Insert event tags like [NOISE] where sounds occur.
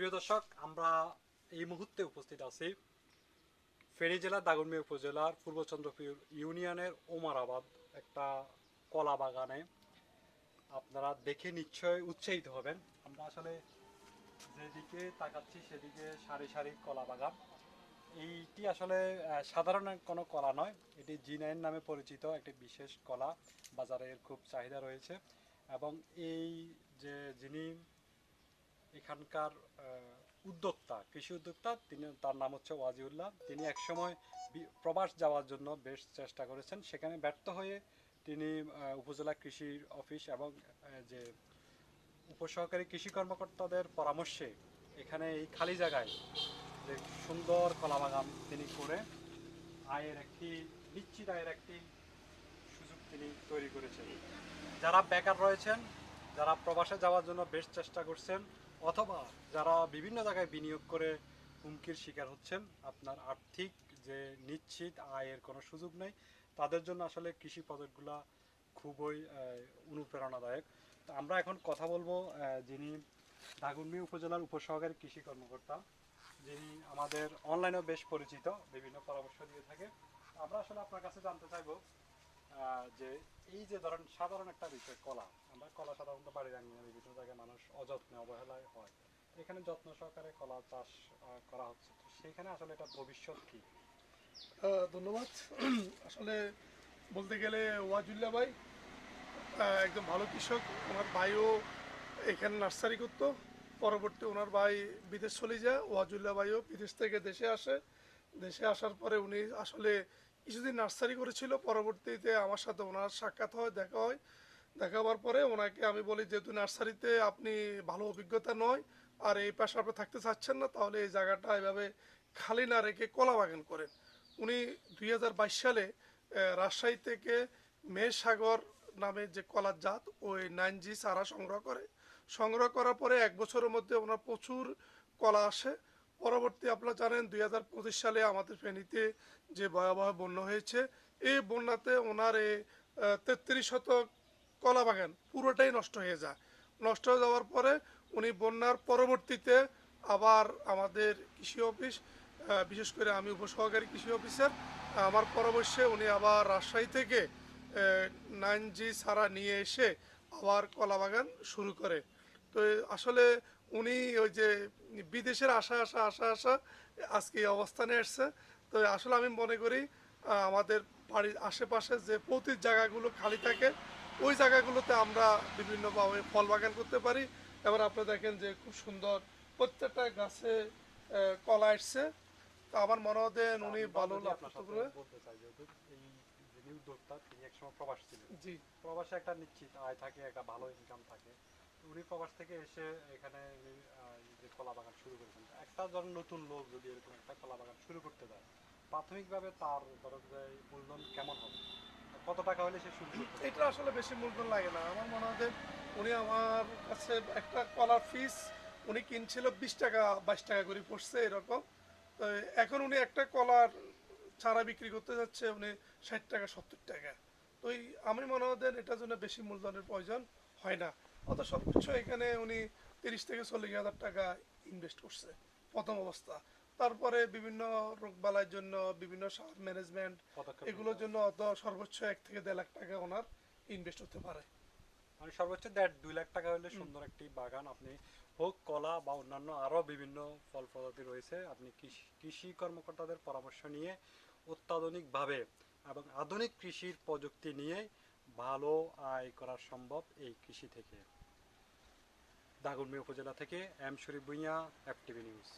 প্রিয় দর্শক, আমরা এই মুহূর্তে উপস্থিত আছি ফেনী জেলার দাগনমিয়া উপজেলার পূর্বচন্দ্রপুর ইউনিয়নের ওমারাবাদ একটা কলা বাগানে। আপনারা দেখে নিশ্চয় উৎসাহিত হবেন। আমরা আসলে যেদিকে তাকাচ্ছি সেদিকে সারি সারি কলা বাগান। এইটি আসলে সাধারণ কোনো কলা নয়, এটি জিনাইন নামে পরিচিত একটি বিশেষ কলা। বাজারে এর খুব চাহিদা রয়েছে এবং এই যে যিনি এখানকার উদ্যোক্তা, কৃষি উদ্যোক্তা, তিনি, তার নাম হচ্ছে ওয়াজিউল্লাহ। তিনি একসময় প্রবাস যাওয়ার জন্য বেশ চেষ্টা করেছেন। সেখানে ব্যর্থ হয়ে তিনি উপজেলা কৃষি অফিস এবং যে উপসহকারী কৃষি কর্মকর্তাদের পরামর্শে এখানে এই খালি জায়গায় যে সুন্দর কলা বাগান তিনি করে আয়ের একটি, নিশ্চিত আয়ের একটি সুযোগ তিনি তৈরি করেছেন। যারা বেকার রয়েছেন, যারা প্রবাসে যাওয়ার জন্য বেশ চেষ্টা করছেন অথবা যারা বিভিন্ন জায়গায় বিনিয়োগ করে হুমকির শিকার হচ্ছেন, আপনার আর্থিক যে নিশ্চিত আয়ের কোনো সুযোগ নেই, তাদের জন্য আসলে কৃষি প্রজেক্টগুলো খুবই অনুপ্রেরণাদায়ক। তো আমরা এখন কথা বলব যিনি দাগুনমি উপজেলার উপসহকারী কৃষি কর্মকর্তা, যিনি আমাদের অনলাইনেও বেশ পরিচিত, বিভিন্ন পরামর্শ দিয়ে থাকে। আমরা আসলে আপনার কাছে জানতে চাইব যে এই যে ধরেন সাধারণ একটা বিষয়, কলা, আমরা কলা সাধারণত বাড়ির আঙিনা বিভিন্ন জায়গায় মানুষ অবহেলায় হয়। এখানে যত্ন সহকারে কলা চাষ করা হচ্ছে। সেখানে আসলে এটা ভবিষ্যৎ কি? ধন্যবাদ। [CLEARS THROAT] আসলে বলতে গেলে ওয়াজুল্লাহ ভাই একদম ভালো কৃষক। ওনার ভাইও এখানে নার্সারি করতো। পরবর্তী ওনার ভাই বিদেশ চলে যায়। ওয়াজুল্লাহ ভাইও বিদেশ থেকে দেশে আসে। দেশে আসার পরে উনি আসলে কিছুদিন নার্সারি করেছিল। পরবর্তীতে আমার সাথে ওনার সাক্ষাৎ হয়, দেখা হয়। দেখা হওয়ার পরে ওনাকে আমি বলি, যেহেতু নার্সারিতে আপনি ভালো অভিজ্ঞতা নয় আর এই পাশে আপনি থাকতে চাচ্ছেন না, তাহলে এই জায়গাটা এভাবে খালি না রেখে কলা বাগান করেন। উনি দুই হাজার বাইশ সালে রাজশাহী থেকে মেসাগর নামে যে কলার জাত, ওই নাইন জি চারা সংগ্রহ করে। সংগ্রহ করার পরে এক বছরের মধ্যে ওনার প্রচুর কলা আসে। পরবর্তী আপনারা জানেন, দুই হাজার পঁচিশ সালে আমাদের ফেনীতে যে ভয়াবহ বন্যা হয়েছে, এই বন্যাতে ওনার তেত্রিশ শতক কলা বাগান, পুরোটাই নষ্ট হয়ে যায়। নষ্ট হয়ে যাওয়ার পরে উনি বন্যার পরবর্তীতে আবার আমাদের কৃষি অফিস বিশেষ করে আমি উপসহকারী কৃষি অফিসার, আমার পরামর্শে উনি আবার রাজশাহী থেকে নাইন জি সারা নিয়ে এসে আবার কলা বাগান শুরু করে। তো আসলে উনি ওই যে বিদেশের আশা আশা আশা আশা আজকে এই অবস্থানে এসছে। তো আসলে আমি মনে করি আমাদের বাড়ির আশেপাশে যে প্রতি জায়গাগুলো খালি থাকে ওই জায়গাগুলোতে আমরা বিভিন্নভাবে ফল বাগান করতে পারি। এবার আপনি দেখেন যে খুব সুন্দর প্রত্যেকটা গাছে কলা এসছে। তো আমার মনে হয় দেন উনি ভালো বলতে চাই যিনি উদ্যোক্তা তিনি একসময় প্রবাস ছিলেন। জি। প্রবাসে একটা নিশ্চিত আয় থাকে একটা ভালো ইনকাম থাকে। উনি প্রবাস থেকে এসে এখানে যে কলা বাগান শুরু করেছেন। একটা ধরেন নতুন লোক যদি এরকম একটা কলা বাগান শুরু করতে যায় প্রাথমিকভাবে তার ধরেন যে কত টাকা হলে সে শুরু এটা আসলে বেশি মূলধন লাগে না। আমার মনে হয় উনি আমার কাছে একটা কলার ফিস, উনি কিনছিল বিশ টাকা, বাইশ টাকা করে পড়ছে এরকম। তো এখন উনি একটা কলার চারা বিক্রি করতে যাচ্ছে, উনি ষাট টাকা, সত্তর টাকা। তো আমি মনে হয় এটার জন্য বেশি মূলধনের প্রয়োজন হয় না। অত সর্বোচ্চ এখানে উনি তিরিশ থেকে চল্লিশ হাজার টাকা ইনভেস্ট করছে। প্রথম অবস্থা। তারপরে বিভিন্ন রোগবালাইয়ের জন্য বিভিন্ন সার ম্যানেজমেন্ট এগুলোর জন্য অত সর্বোচ্চ এক থেকে দেড় লাখ টাকা ওনার ইনভেস্ট হতে পারে। মানে সর্বোচ্চ দেড় দুই লাখ টাকা হলে সুন্দর একটি বাগান আপনি হোক কলা বা অন্যান্য আরও বিভিন্ন ফল প্রজাতি রয়েছে আপনি কৃষি কৃষি কর্মকর্তাদের পরামর্শ নিয়ে অত্যাধুনিকভাবে এবং আধুনিক কৃষির প্রযুক্তি নিয়ে ভালো আয় করা সম্ভব এই কৃষি থেকে। দাগনমি উপজেলা থেকে M Sharif Bhuiyan FTV news